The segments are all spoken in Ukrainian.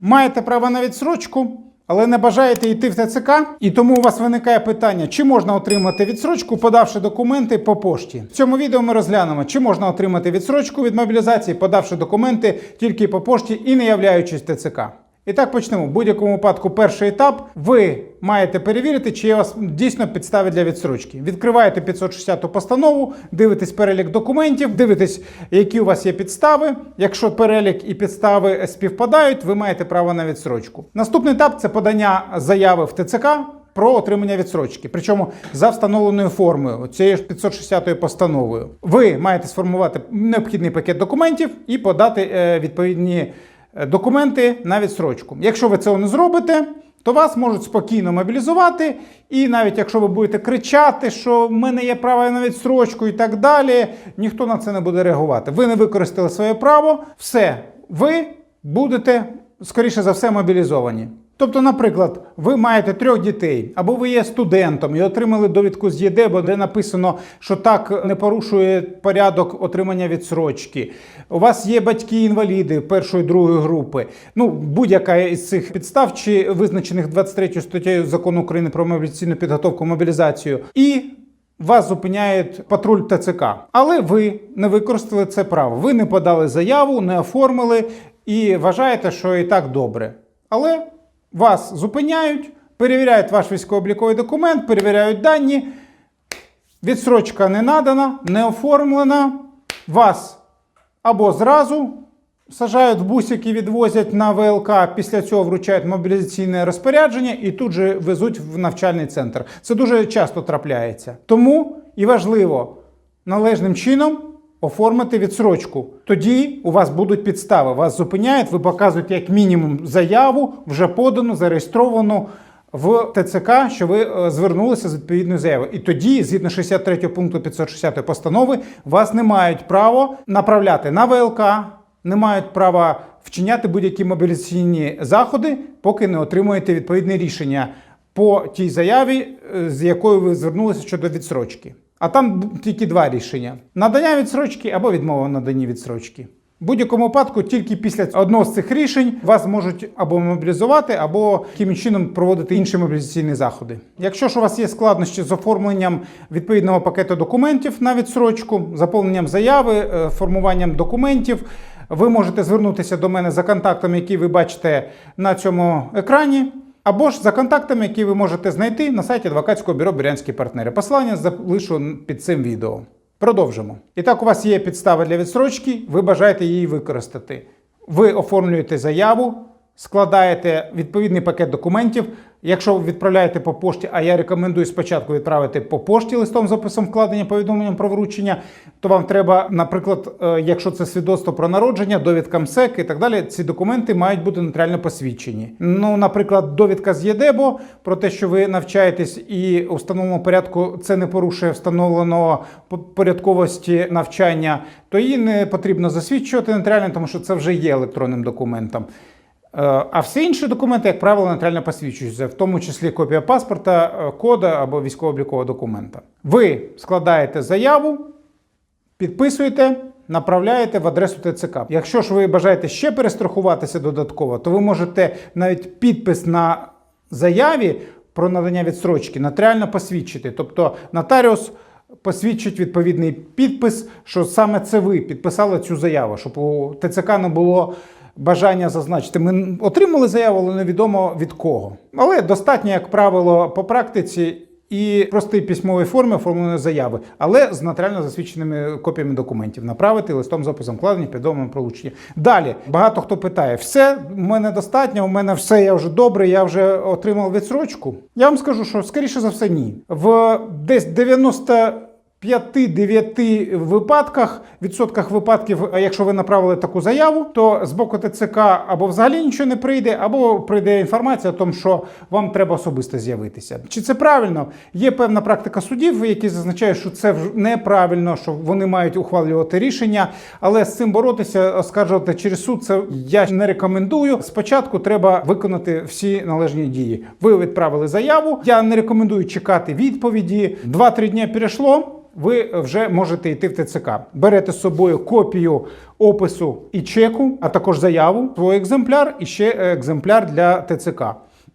Маєте право на відсрочку, але не бажаєте йти в ТЦК, і тому у вас виникає питання, чи можна отримати відсрочку, подавши документи по пошті. В цьому відео ми розглянемо, чи можна отримати відсрочку від мобілізації, подавши документи тільки по пошті і не являючись ТЦК. І так почнемо. В будь-якому випадку, перший етап, ви маєте перевірити, чи є у вас дійсно підстави для відсрочки. Відкриваєте 560 постанову, дивитесь перелік документів, дивитесь, які у вас є підстави. Якщо перелік і підстави співпадають, ви маєте право на відсрочку. Наступний етап це подання заяви в ТЦК. Про отримання відсрочки, причому за встановленою формою цією ж 560 постановою. Ви маєте сформувати необхідний пакет документів і подати е, відповідні документи на відсрочку. Якщо ви цього не зробите, то вас можуть спокійно мобілізувати, і навіть якщо ви будете кричати, що в мене є право на відсрочку і так далі, ніхто на це не буде реагувати. Ви не використали своє право, все, ви будете, скоріше за все, мобілізовані. Тобто, наприклад, ви маєте трьох дітей, або ви є студентом і отримали довідку з ЄДЕБО, де написано, що так не порушує порядок отримання відсрочки. У вас є батьки-інваліди першої другої групи. Ну, будь-яка із цих підстав, чи визначених 23 статтею закону України про мобілізаційну підготовку мобілізацію, і вас зупиняє патруль ТЦК. Але ви не використали це право. Ви не подали заяву, не оформили і вважаєте, що і так добре. Але вас зупиняють, перевіряють ваш військово-обліковий документ, перевіряють дані. Відсрочка не надана, не оформлена. Вас або зразу сажають в бусик відвозять на ВЛК, після цього вручають мобілізаційне розпорядження і тут же везуть в навчальний центр. Це дуже часто трапляється. Тому і важливо належним чином оформити відсрочку. Тоді у вас будуть підстави. Вас зупиняють, ви показуєте як мінімум заяву, вже подану, зареєстровану в ТЦК, що ви е, звернулися з відповідною заявою. І тоді, згідно 63 пункту 560 постанови, вас не мають право направляти на ВЛК, не мають права вчиняти будь-які мобілізаційні заходи, поки не отримуєте відповідне рішення по тій заяві, е, з якою ви звернулися щодо відсрочки. А там тільки два рішення: надання відсрочки або відмова наданні відсрочки. В будь-якому випадку, тільки після одного з цих рішень вас можуть або мобілізувати, або якимось чином проводити інші мобілізаційні заходи. Якщо ж у вас є складнощі з оформленням відповідного пакету документів на відсрочку, заповненням заяви, е, формуванням документів, ви можете звернутися до мене за контактами, які ви бачите на цьому екрані. Або ж за контактами, які ви можете знайти на сайті адвокатського бюро Бірянські партнери. Посилання залишу під цим відео. Продовжимо. І так, у вас є підстава для відсрочки, ви бажаєте її використати. Ви оформлюєте заяву, складаєте відповідний пакет документів. Якщо відправляєте по пошті, а я рекомендую спочатку відправити по пошті листом з описом вкладення повідомленням про вручення, то вам треба, наприклад, е, якщо це свідоцтво про народження, довідка МСЕК і так далі, ці документи мають бути нотаріально посвідчені. Ну, наприклад, довідка з ЄДЕБО про те, що ви навчаєтесь і у встановленому порядку це не порушує встановленого по- порядковості навчання, то її не потрібно засвідчувати нотаріально, тому що це вже є електронним документом. Е, А всі інші документи, як правило, нотаріально посвідчуються, в тому числі копія паспорта, е, кода або військово-облікового документа. Ви складаєте заяву, підписуєте, направляєте в адресу ТЦК. Якщо ж ви бажаєте ще перестрахуватися додатково, то ви можете навіть підпис на заяві про надання відстрочки нотаріально посвідчити. Тобто нотаріус посвідчить відповідний підпис, що саме це ви підписали цю заяву, щоб у ТЦК не було. Бажання зазначити, ми отримали заяву, але невідомо від кого. Але достатньо, як правило, по практиці і простій письмовій формі оформленої заяви, але з нотаріально засвідченими копіями документів направити листом з описом вкладення, повідомленням про вручення. Далі багато хто питає: все, в мене достатньо, у мене все, я вже добре, я вже отримав відсрочку. Я вам скажу, що скоріше за все, ні. В десь 90 5-9 випадках, відсотках випадків, якщо ви направили таку заяву, то з боку ТЦК або взагалі нічого не прийде, або прийде інформація, о тому, що вам треба особисто з'явитися. Чи це правильно? Є певна практика судів, які зазначають, що це неправильно, що вони мають ухвалювати рішення, але з цим боротися, оскаржувати через суд, це я не рекомендую. Спочатку треба виконати всі належні дії. Ви відправили заяву. Я не рекомендую чекати відповіді. 2-3 дні перейшло. Ви вже можете йти в ТЦК. Берете з собою копію опису і чеку, а також заяву, свій екземпляр і ще екземпляр для ТЦК.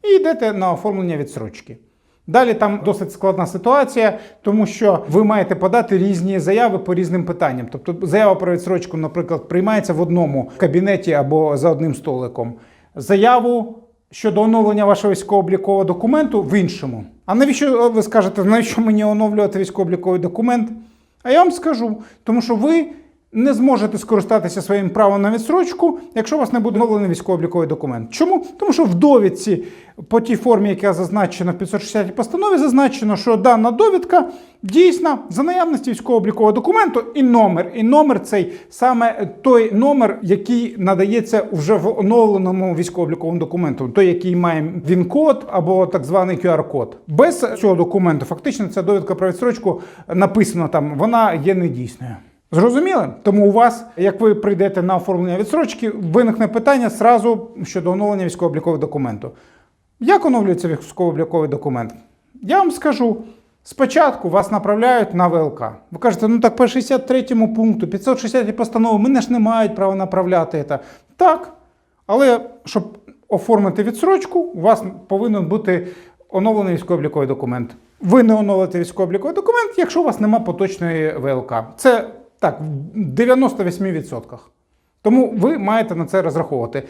І йдете на оформлення відсрочки. Далі там досить складна ситуація, тому що ви маєте подати різні заяви по різним питанням. Тобто заява про відсрочку, наприклад, приймається в одному кабінеті або за одним столиком. Заяву щодо оновлення вашого військово-облікового документу в іншому. А навіщо ви скажете, навіщо мені оновлювати військово-обліковий документ? А я вам скажу, тому що ви не зможете скористатися своїм правом на відсрочку, якщо у вас не буде оновлений військово-обліковий документ. Чому? Тому що в довідці по тій формі, яка зазначена в 560 постанові, зазначено, що дана довідка дійсна за наявності військово-облікового документу і номер. І номер цей саме той номер, який надається вже в оновленому військово-обліковому документу, той, який має ВІН-код або так званий QR-код. Без цього документу фактично ця довідка про відсрочку написано там, вона є недійсною. Зрозуміли? Тому у вас, як ви прийдете на оформлення відсрочки, виникне питання зразу щодо оновлення військово-облікового документу. Як оновлюється військово-обліковий документ? Я вам скажу. Спочатку вас направляють на ВЛК. Ви кажете, ну так по 63 пункту, 560 постанови, мене ж не мають права направляти це. Так. Але щоб оформити відсрочку, у вас повинен бути оновлений військово-обліковий документ. Ви не оновите військово-обліковий документ, якщо у вас немає поточної ВЛК. Це так, в 98%. Тому ви маєте на це розраховувати.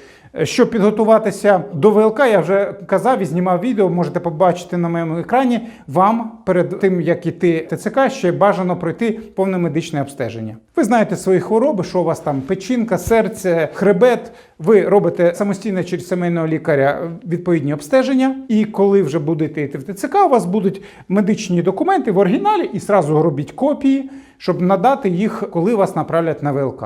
Щоб підготуватися до ВЛК, я вже казав і знімав відео, можете побачити на моєму екрані. Вам перед тим, як іти ТЦК, ще бажано пройти повне медичне обстеження. Ви знаєте свої хвороби, що у вас там печінка, серце, хребет. Ви робите самостійно через сімейного лікаря відповідні обстеження. І коли вже будете йти в ТЦК, у вас будуть медичні документи в оригіналі і зразу робіть копії, щоб надати їх, коли вас направлять на ВЛК.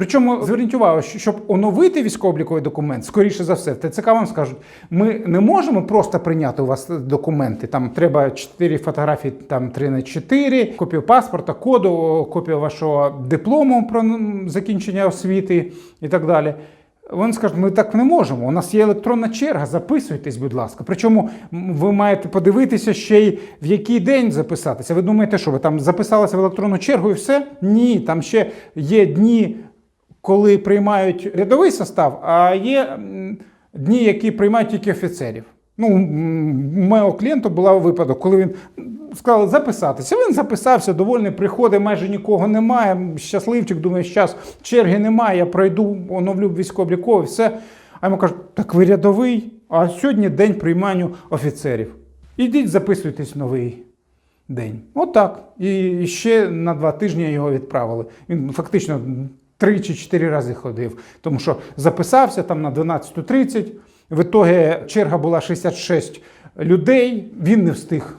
Причому зверніть увагу, що щоб оновити військово-обліковий документ, скоріше за все, в ТЦК вам скажуть, ми не можемо просто прийняти у вас документи. Там треба 4 фотографії, там 3 на 4, копію паспорта, коду, копію вашого диплому про закінчення освіти і так далі. Вони скажуть, ми так не можемо. У нас є електронна черга, записуйтесь, будь ласка. Причому ви маєте подивитися ще й в який день записатися. Ви думаєте, що ви там записалися в електронну чергу і все? Ні, там ще є дні коли приймають рядовий состав, а є дні, які приймають тільки офіцерів. Ну, у моєго клієнта був випадок, коли він сказав записатися. Він записався, довольний, приходить, майже нікого немає. Щасливчик, думає, зараз черги немає, я пройду, оновлю військово-обліковий, все. А йому кажуть, так ви рядовий, а сьогодні день приймання офіцерів. Ідіть, записуйтесь в новий день. Отак. І ще на два тижні його відправили. Він фактично три чи чотири рази ходив, тому що записався там на 12.30, в ітогі черга була 66 людей, він не встиг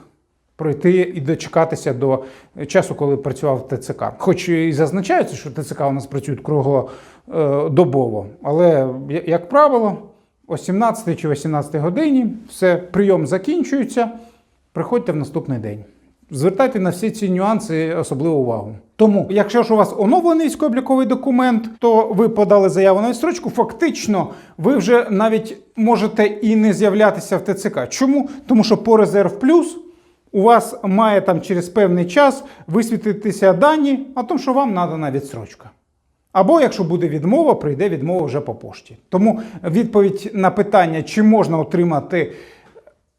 пройти і дочекатися до часу, коли працював ТЦК. Хоч і зазначається, що ТЦК у нас працюють круглодобово, але, як правило, о 17 чи 18 годині все, прийом закінчується, приходьте в наступний день. Звертайте на всі ці нюанси особливу увагу. Тому, якщо ж у вас оновлений військово-обліковий документ, то ви подали заяву на відстрочку, фактично ви вже навіть можете і не з'являтися в ТЦК. Чому? Тому що по резерв плюс у вас має там через певний час висвітитися дані о тому, що вам надана відстрочка. Або якщо буде відмова, прийде відмова вже по пошті. Тому відповідь на питання, чи можна отримати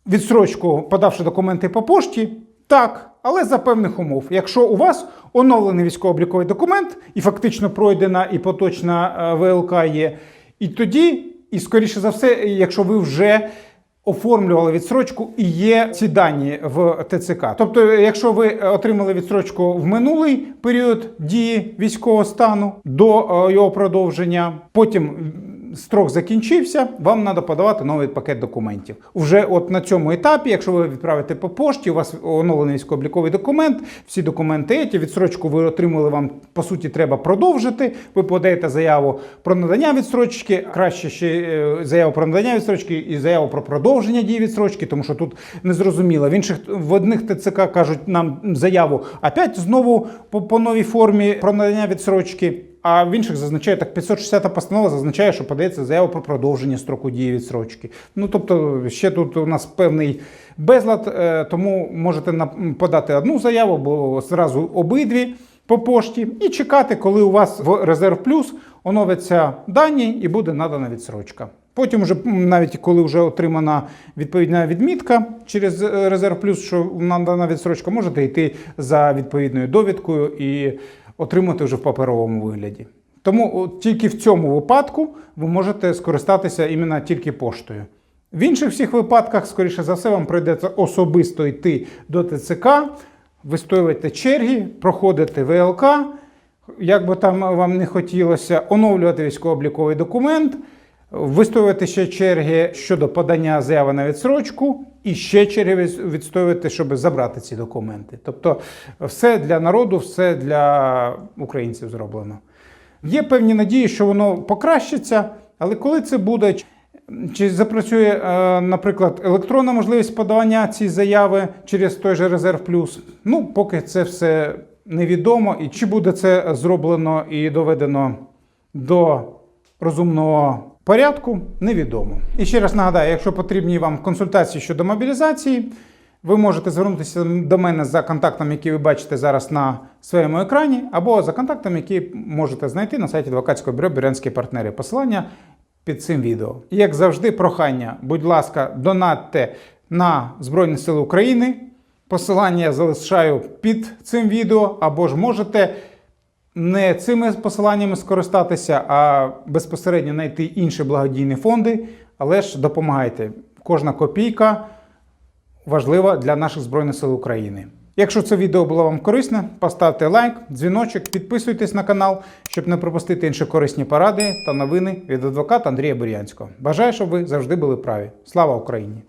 відстрочку, подавши документи по пошті. Так, але за певних умов. Якщо у вас оновлений військово-обліковий документ і фактично пройдена і поточна е, ВЛК є, і тоді, і скоріше за все, якщо ви вже оформлювали відсрочку і є ці дані в ТЦК. Тобто, якщо ви отримали відсрочку в минулий період дії військового стану до е, його продовження, потім строк закінчився, вам треба подавати новий пакет документів. Уже от на цьому етапі, якщо ви відправите по пошті, у вас оновлений військово-обліковий документ, всі документи, ті, відсрочку ви отримали, вам по суті треба продовжити. Ви подаєте заяву про надання відстрочки, краще ще е, заяву про надання відстрочки і заяву про продовження дії відстрочки, тому що тут незрозуміло. В інших в одних ТЦК кажуть нам заяву опять знову по, по новій формі про надання відстрочки. А в інших зазначає так, 560 постанова зазначає, що подається заява про продовження строку дії відсрочки. Ну тобто, ще тут у нас певний безлад, е, тому можете подати одну заяву, або зразу обидві по пошті, і чекати, коли у вас в резерв плюс оновляться дані і буде надана відсрочка. Потім, вже, навіть коли вже отримана відповідна відмітка через е, резерв плюс, що надана відсрочка, можете йти за відповідною довідкою і отримати вже в паперовому вигляді. Тому от, тільки в цьому випадку ви можете скористатися іменно тільки поштою. В інших всіх випадках, скоріше за все, вам прийдеться особисто йти до ТЦК, вистоювати черги, проходити ВЛК, як би там вам не хотілося, оновлювати військово-обліковий документ, вистоювати ще черги щодо подання заяви на відсрочку, і ще черги відстоювати, щоб забрати ці документи. Тобто, все для народу, все для українців зроблено. Є певні надії, що воно покращиться, але коли це буде, чи запрацює, е, наприклад, електронна можливість подавання цієї заяви через той же резерв плюс, ну поки це все невідомо, і чи буде це зроблено і доведено до розумного порядку, невідомо. І ще раз нагадаю, якщо потрібні вам консультації щодо мобілізації, ви можете звернутися до мене за контактом, який ви бачите зараз на своєму екрані, або за контактом, який можете знайти на сайті адвокатського бюро Біренські партнери. Посилання під цим відео. Як завжди, прохання, будь ласка, донатьте на Збройні Сили України. Посилання залишаю під цим відео, або ж можете не цими посиланнями скористатися, а безпосередньо знайти інші благодійні фонди, але ж допомагайте. Кожна копійка важлива для наших Збройних сил України. Якщо це відео було вам корисне, поставте лайк, дзвіночок, підписуйтесь на канал, щоб не пропустити інші корисні поради та новини від адвоката Андрія Бурянського. Бажаю, щоб ви завжди були праві. Слава Україні!